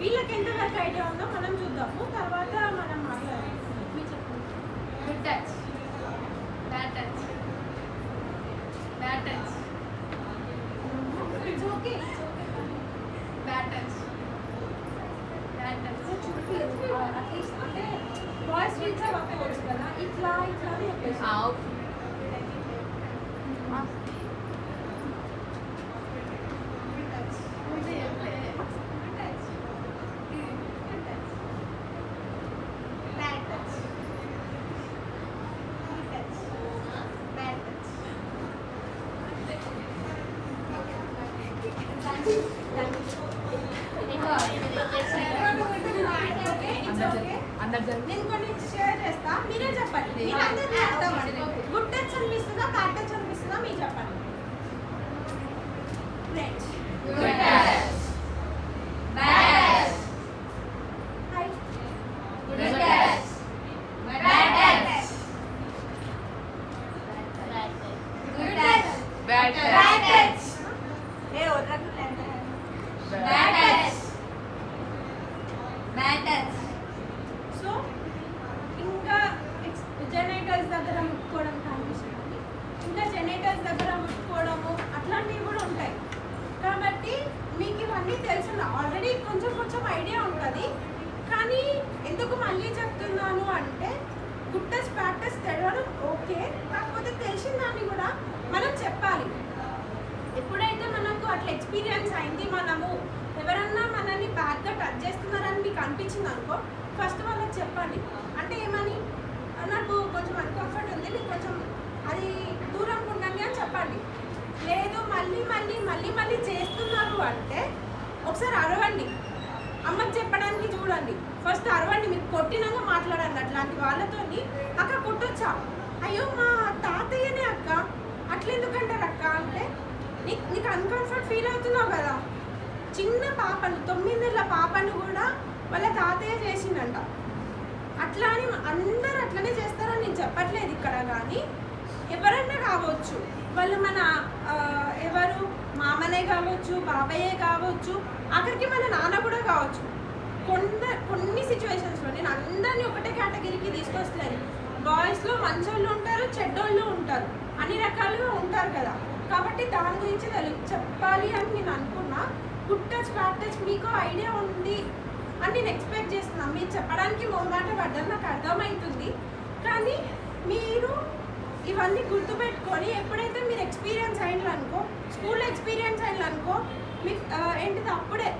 వీళ్ళకి ఎంతవరకు ఐడియా ఉందో మనం చూద్దాము. తర్వాత మనం చెప్పండి. Good touch bad touch bad touch it's okay bad touch bad touch at least అంటే వాయిస్ రీచ్ అవ్వకపోవచ్చు కదా. ఇట్లా ఇట్లా అని చెప్పేసి నేను కొన్ని షేర్ చేస్తా. మీరే చెప్పండి. గుడ్ టచ్ అనిపిస్తుందా బ్యాడ్ టచ్ అనిపిస్తుందా మీరు చెప్పండి friends good touch bad hi good touch bad touch good touch bad bad touch ఏ వదలకు bad touch bad touch so ఇంకా జెనేటర్స్ దగ్గర ముట్టుకోవడం కనిపిస్తుంది ఇంకా జెనేటర్స్ దగ్గర ముట్టుకోవడము అట్లాంటివి కూడా ఉంటాయి కాబట్టి మీకు ఇవన్నీ తెలుసు ఆల్రెడీ కొంచెం కొంచెం ఐడియా ఉంటుంది. కానీ ఎందుకు మళ్ళీ చెప్తున్నాను అంటే గుట్టస్ ప్రాక్టీస్ తెలవడం ఓకే. కాకపోతే తెలిసిన దాన్ని కూడా మనం చెప్పాలి. ఎప్పుడైతే మనకు అట్లా ఎక్స్పీరియన్స్ అయింది మనము ఎవరన్నా మనల్ని బ్యాగ్గా టచ్ చేస్తున్నారని మీకు అనిపించింది అనుకో ఫస్ట్ వాళ్ళకి చెప్పండి. అంటే ఏమని? నాకు కొంచెం అన్కంఫర్ట్ ఉంది మీకు కొంచెం అది దూరం ఉండండి అని చెప్పండి. లేదు మళ్ళీ మళ్ళీ మళ్ళీ మళ్ళీ చేస్తున్నారు అంటే ఒకసారి అరవండి. అమ్మకి చెప్పడానికి చూడండి. ఫస్ట్ అరవండి మీరు కొట్టినాక మాట్లాడండి అట్లాంటి వాళ్ళతోని. అక్క కొట్టొచ్చా? అయ్యో మా తాతయ్యనే అక్క. అట్లెందుకంటారు అక్క? అంటే నీకు నీకు అన్కంఫర్ట్ ఫీల్ అవుతున్నావు కదా. చిన్న పాపను తొమ్మిది పాపను కూడా వాళ్ళ తాతయ్య చేసిండంట. అట్లా అని అందరు అట్లనే చేస్తారని నేను చెప్పట్లేదు ఇక్కడ కానీ. ఎవరన్నా కావచ్చు. వాళ్ళు మన ఎవరు? మామనే కావచ్చు బాబాయే కావచ్చు ఆఖరికి మన నాన్న కూడా కావచ్చు. కొంత కొన్ని సిచ్యువేషన్స్లో నేను అందరినీ ఒకటే కేటగిరీకి తీసుకొస్తాను బాయ్స్లో మంచోళ్ళు ఉంటారు చెడ్డోళ్ళు ఉంటారు. అన్ని రకాలుగా ఉంటారు కదా. కాబట్టి దాని గురించి తెలు చెప్పాలి అని నేను అనుకున్నా. గుడ్ టచ్ బ్యాడ్ టచ్ మీకు ఐడియా ఉంది అని నేను ఎక్స్పెక్ట్ చేస్తున్నాను మీరు చెప్పడానికి మొహమాట పడ్డారు నాకు అర్థమవుతుంది కానీ మీరు ఇవన్నీ గుర్తుపెట్టుకొని ఎప్పుడైతే మీరు ఎక్స్పీరియన్స్ అయిండ్రు అనుకో స్కూల్లో ఎక్స్పీరియన్స్ అయిండ్రు అనుకో మీకు ఏంటిది అప్పుడే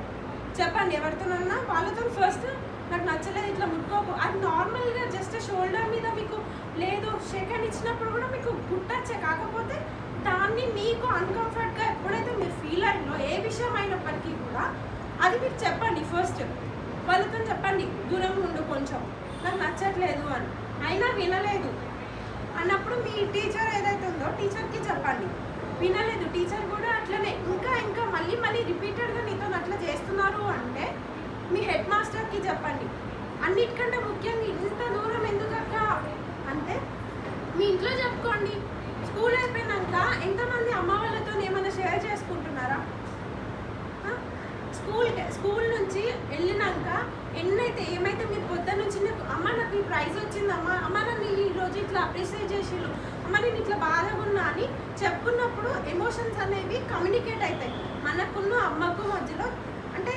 చెప్పండి ఎవరితోనన్నా వాళ్ళతో ఫస్ట్ నాకు నచ్చలేదు ఇట్లా ముట్టుకోకు. అది నార్మల్గా జస్ట్ షోల్డర్ మీద మీకు లేదు సెకండ్ ఇచ్చినప్పుడు కూడా మీకు గుట్టచ్చే కాకపోతే దాన్ని మీకు అన్కంఫర్ట్గా ఎప్పుడైతే మీరు ఫీల్ అయిందో ఏ విషయం అయినప్పటికీ కూడా అది మీరు చెప్పండి ఫస్ట్. వాళ్ళతో చెప్పండి దూరం ఉండు కొంచెం. నాకు నచ్చట్లేదు అని. అయినా వినలేదు. అన్నప్పుడు మీ టీచర్ ఏదైతే ఉందో టీచర్కి చెప్పండి. వినలేదు. టీచర్ కూడా అట్లనే. ఇంకా ఇంకా మళ్ళీ మళ్ళీ రిపీటెడ్గా నీతో అట్లా చేస్తున్నారు అంటే మీ హెడ్ మాస్టర్కి చెప్పండి. అన్నిటికంటే ముఖ్యంగా ఇంత దూరం ఎందుకక్క అంటే మీ ఇంట్లో చెప్పుకోండి. స్కూల్ అయిపోయినాక ఎంతమంది అమ్మ వాళ్ళతో ఏమైనా షేర్ చేసుకుంటున్నారా? స్కూల్ స్కూల్ నుంచి వెళ్ళినాక ఎన్నైతే ఏమైతే మీరు పొద్దు నుంచి నాకు అమ్మ నాకు ఇట్లా అప్రిషియేట్ చేసిండు మరి నేను ఇట్లా బాధగా ఉన్నా అని చెప్పుకున్నప్పుడు ఎమోషన్స్ అనేవి కమ్యూనికేట్ అవుతాయి మనకున్న అమ్మకు మధ్యలో అంటే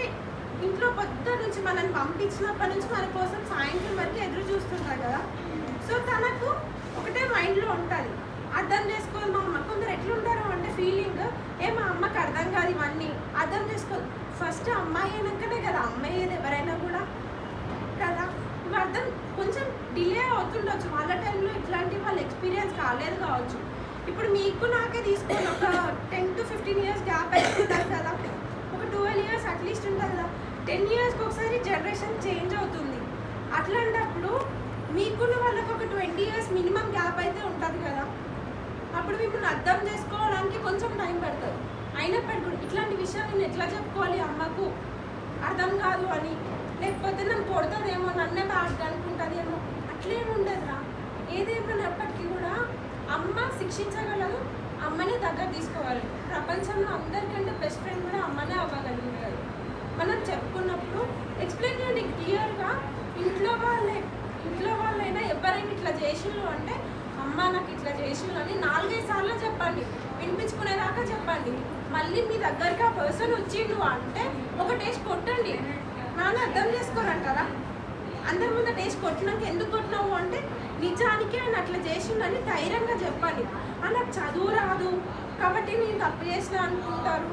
ఇంట్లో పొద్దు నుంచి మనల్ని పంపించినప్పటి నుంచి మన కోసం సాయంత్రం వరకు ఎదురు చూస్తుంటారు కదా. సో తనకు ఒకటే మైండ్లో ఉంటుంది. అర్థం చేసుకోవాలి మా అమ్మ. కొందరు ఎట్లుంటారు అంటే ఫీలింగ్ ఏ మా అమ్మకి అర్థం కాదు ఇవన్నీ. అర్థం చేసుకోవాలి. ఫస్ట్ అమ్మాయి అయినాకనే కదా అమ్మాయి ఏది ఎవరైనా కూడా. కదా? అర్థం కొంచెం డిలే అవుతుండొచ్చు. వాళ్ళ టైంలో రాలేదు కావచ్చు. ఇప్పుడు మీకు నాకే తీసుకోండి. ఒక ten to fifteen years gap అవుతుంటారు కదా. ఒక ట్వెల్వ్ ఇయర్స్ అట్లీస్ట్ ఉంటుంది కదా. టెన్ ఇయర్స్కి ఒకసారి జనరేషన్ చేంజ్ అవుతుంది. అట్లాంటప్పుడు మీకున్న వాళ్ళకి ఒక ట్వంటీ ఇయర్స్ మినిమం గ్యాప్ అయితే ఉంటుంది కదా. అప్పుడు మిమ్మల్ని అర్థం చేసుకోవడానికి కొంచెం టైం పడుతుంది. అయినప్పటికీ కూడా ఇట్లాంటి విషయాలు నేను ఎట్లా చెప్పుకోవాలి అమ్మకు? అర్థం కాదు అని. లేకపోతే నన్ను కొడుతుందేమో నన్నే బాగా అనుకుంటుంది ఏమో. అట్లేమి ఉండదురా. ఏదేమైనప్పటికీ అమ్మ శిక్షించగలదు అమ్మనే దగ్గర తీసుకోవాలి. ప్రపంచంలో అందరికంటే బెస్ట్ ఫ్రెండ్ కూడా అమ్మనే అవ్వగలుగుతారు మనం చెప్పుకున్నప్పుడు ఎక్స్ప్లెయిన్ చేయండి క్లియర్గా ఇంట్లో వాళ్ళే ఇంట్లో వాళ్ళైనా ఎవరైనా ఇట్లా చేసిండ్రు అంటే అమ్మ నాకు ఇట్లా చేసిండ్రు అని నాలుగైదు సార్లు చెప్పండి. వినిపించుకునేదాకా చెప్పండి. మళ్ళీ మీ దగ్గరికి ఆ పర్సన్ వచ్చిండు అంటే ఒక టేస్ట్ కొట్టండి. నాన్న అర్థం చేసుకోరంటారా అందరి ముందు టేస్ట్ కొట్టినాక ఎందుకు కొట్టినావు అంటే నిజానికి ఆయన అట్లా చేసిండని ధైర్యంగా చెప్పండి. అలా నాకు చదువు రాదు. కాబట్టి నేను తప్పు చేసిన అనుకుంటారు.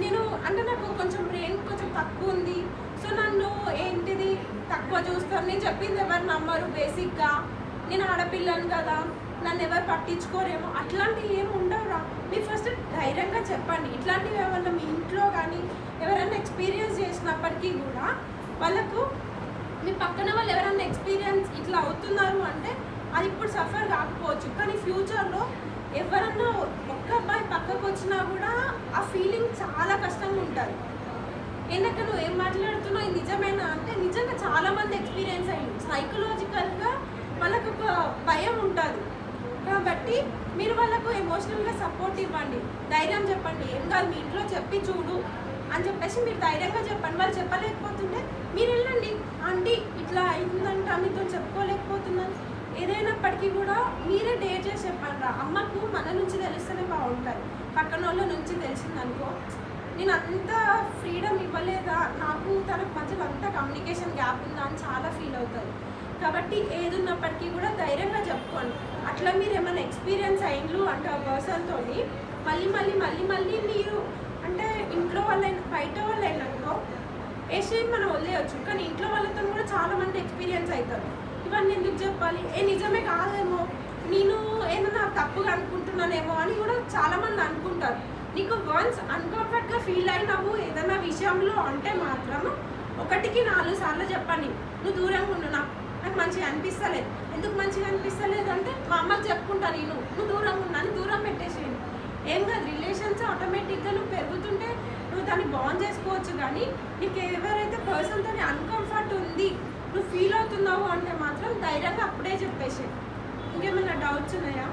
నేను అంటే నాకు కొంచెం బ్రెయిన్ కొంచెం తక్కువ ఉంది. సో నన్ను ఏంటిది తక్కువ చూస్తారు? నేను చెప్పింది ఎవరు నమ్మరు బేసిక్గా. నేను ఆడపిల్లను కదా. నన్ను ఎవరు పట్టించుకోరేమో. అట్లాంటివి ఏమి ఉండవురా. మీరు ఫస్ట్ ధైర్యంగా చెప్పండి. ఇట్లాంటివి ఏమన్నా మీ ఇంట్లో కానీ ఎవరైనా ఎక్స్పీరియన్స్ చేసినప్పటికీ కూడా వాళ్ళకు మీ పక్కన వాళ్ళు ఎవరైనా ఎక్స్పీరియన్స్ ఇట్లా అవుతున్నారు అంటే అది ఇప్పుడు సఫర్ కాకపోవచ్చు. కానీ ఫ్యూచర్లో ఎవరన్నా ఒక్క అబ్బాయి పక్కకు వచ్చినా కూడా ఆ ఫీలింగ్ చాలా కష్టంగా ఉంటుంది. ఏంటంటే నువ్వు ఏం మాట్లాడుతున్నావు? ఇది నిజమేనా? అంటే నిజంగా చాలా మంది ఎక్స్పీరియన్స్ అయ్యింది సైకలాజికల్గా వాళ్ళకు ఒక భయం ఉంటుంది. కాబట్టి మీరు వాళ్ళకు ఎమోషనల్గా సపోర్ట్ ఇవ్వండి. ధైర్యం చెప్పండి. ఏం కాదు మీ ఇంట్లో చెప్పి చూడు. అని చెప్పేసి మీరు ధైర్యంగా చెప్పండి. వాళ్ళు చెప్పలేకపోతుంటే మీరు వెళ్ళండి. ఆంటీ ఇట్లా అయిందంట మీతో చెప్పుకోలేకపోతున్నాను. ఏదైనప్పటికీ కూడా మీరే డేర్ చేసి చెప్పండి రా. అమ్మకు మన నుంచి తెలిస్తేనే బాగుంటుంది. పక్కన వాళ్ళ నుంచి తెలిసిందనుకో నేను అంత ఫ్రీడమ్ ఇవ్వలేదా? నాకు తనకు మధ్యలో అంత కమ్యూనికేషన్ గ్యాప్ ఉందా అని చాలా ఫీల్ అవుతుంది. కాబట్టి ఏది ఉన్నప్పటికీ కూడా ధైర్యంగా చెప్పుకోండి. అట్లా మీరు ఏమైనా ఎక్స్పీరియన్స్ అయిండ్రు అంటే ఆ పర్సన్తో మళ్ళీ మళ్ళీ మళ్ళీ మళ్ళీ మీరు ఇంట్లో వాళ్ళైనా బయట వాళ్ళైనాకో వేసి మనం వదిలేయచ్చు. కానీ ఇంట్లో వాళ్ళతో కూడా చాలా మంది ఎక్స్పీరియన్స్ అవుతారు ఇవన్నీ ఎందుకు చెప్పాలి? ఏ నిజమే కాదేమో. నేను ఏమన్నా తప్పుగా అనుకుంటున్నానేమో అని కూడా చాలామంది అనుకుంటారు. నీకు వన్స్ అన్కంఫర్ట్గా ఫీల్ అయినావు ఏదైనా విషయంలో అంటే మాత్రం ఒకటికి నాలుగు సార్లు చెప్పాను. నువ్వు దూరంగా ఉండు నాకు నాకు మంచిగా అనిపిస్తలేదు. ఎందుకు మంచిగా అనిపిస్తలేదు? అంటే మా అమ్మకి చెప్పుకుంటా నేను. నువ్వు దూరంగా ఉన్నా అని దూరం పెట్టేసేయండి ఏం కాదు రిలేషన్స్ ఆటోమేటిక్గా నువ్వు పెరుగుతుంటే నువ్వు దాన్ని బాండ్ చేసుకోవచ్చు కానీ నీకు ఎవరైతే పర్సన్తో అన్కంఫర్ట్ ఉంది నువ్వు ఫీల్ అవుతున్నావు అంటే మాత్రం ధైర్యంగా అప్పుడే చెప్పేసి ఇంకేమైనా డౌట్స్ ఉన్నాయా?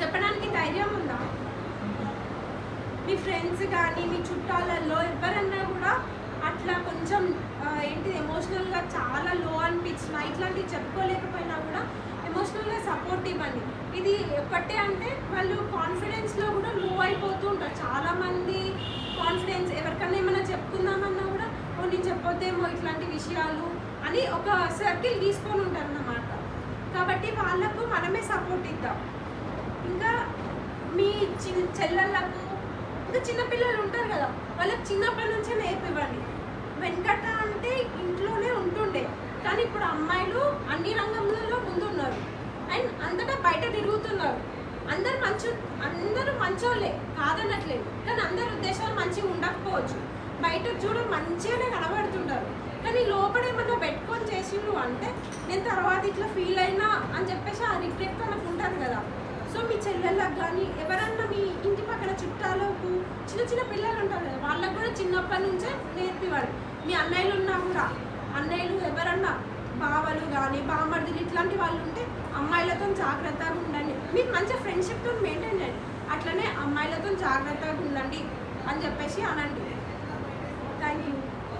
చెప్పడానికి ధైర్యం ఉందా? మీ ఫ్రెండ్స్ కానీ మీ చుట్టాలలో ఎవరన్నా కూడా అట్లా కొంచెం ఏంటి ఎమోషనల్గా చాలా లో అనిపించిన ఇట్లాంటివి చెప్పుకోలేకపోయినా కూడా ఎమోషనల్గా సపోర్ట్ ఇవ్వండి. ఇది ఒకటే అంటే వాళ్ళు కాన్ఫిడెన్స్లో కూడా లో అయిపోతూ ఉంటారు. చాలామంది కాన్ఫిడెన్స్ ఎవరికన్నా ఏమైనా చెప్పుకుందామన్నా కూడా ఓ నేను చెప్పొద్దేమో ఇట్లాంటి విషయాలు అని ఒక సర్కిల్ తీసుకొని ఉంటారు అన్నమాట కాబట్టి వాళ్ళకు మనమే సపోర్ట్ ఇద్దాం. ఇంకా మీ చి చెల్లెళ్ళకు ఇంకా చిన్నపిల్లలు ఉంటారు కదా వాళ్ళకి చిన్నప్పటి నుంచే నేర్పివ్వండి. వెనకట అంటే ఇంట్లోనే ఉంటుండే. కానీ ఇప్పుడు అమ్మాయిలు అన్ని రంగంలో ముందున్నారు. అండ్ అంతటా బయట తిరుగుతున్నారు. అందరు మంచి అందరూ మంచోళ్ళే కాదనట్లేదు. కానీ అందరి ఉద్దేశాలు మంచిగా ఉండకపోవచ్చు. బయట చూడ మంచిగానే కనబడుతుంటారు. కానీ లోపల ఏమన్నా పెట్టుకొని చేసిండ్రు అంటే నేను తర్వాత ఇట్లా ఫీల్ అయినా అని చెప్పేసి ఆ రిగ్రెట్ మనకు ఉంటుంది కదా. సో మీ చెల్లెళ్ళకు కానీ ఎవరన్నా మీ ఇంటి పక్కన చుట్టాలకు చిన్న చిన్న పిల్లలు ఉంటారు కదా వాళ్ళకు కూడా చిన్నప్పటి నుంచే నేర్పివ్వండి మీ అన్నయ్యలు ఉన్నా కూడా. అన్నయ్యలు ఎవరన్నా బావలు కానీ బామర్దులు ఇట్లాంటి వాళ్ళు ఉంటే అమ్మాయిలతో జాగ్రత్తగా ఉండండి. మీరు మంచిగా ఫ్రెండ్షిప్తో మెయింటైన్ చేయండి. అట్లనే అమ్మాయిలతో జాగ్రత్తగా ఉండండి అని చెప్పేసి అనండి.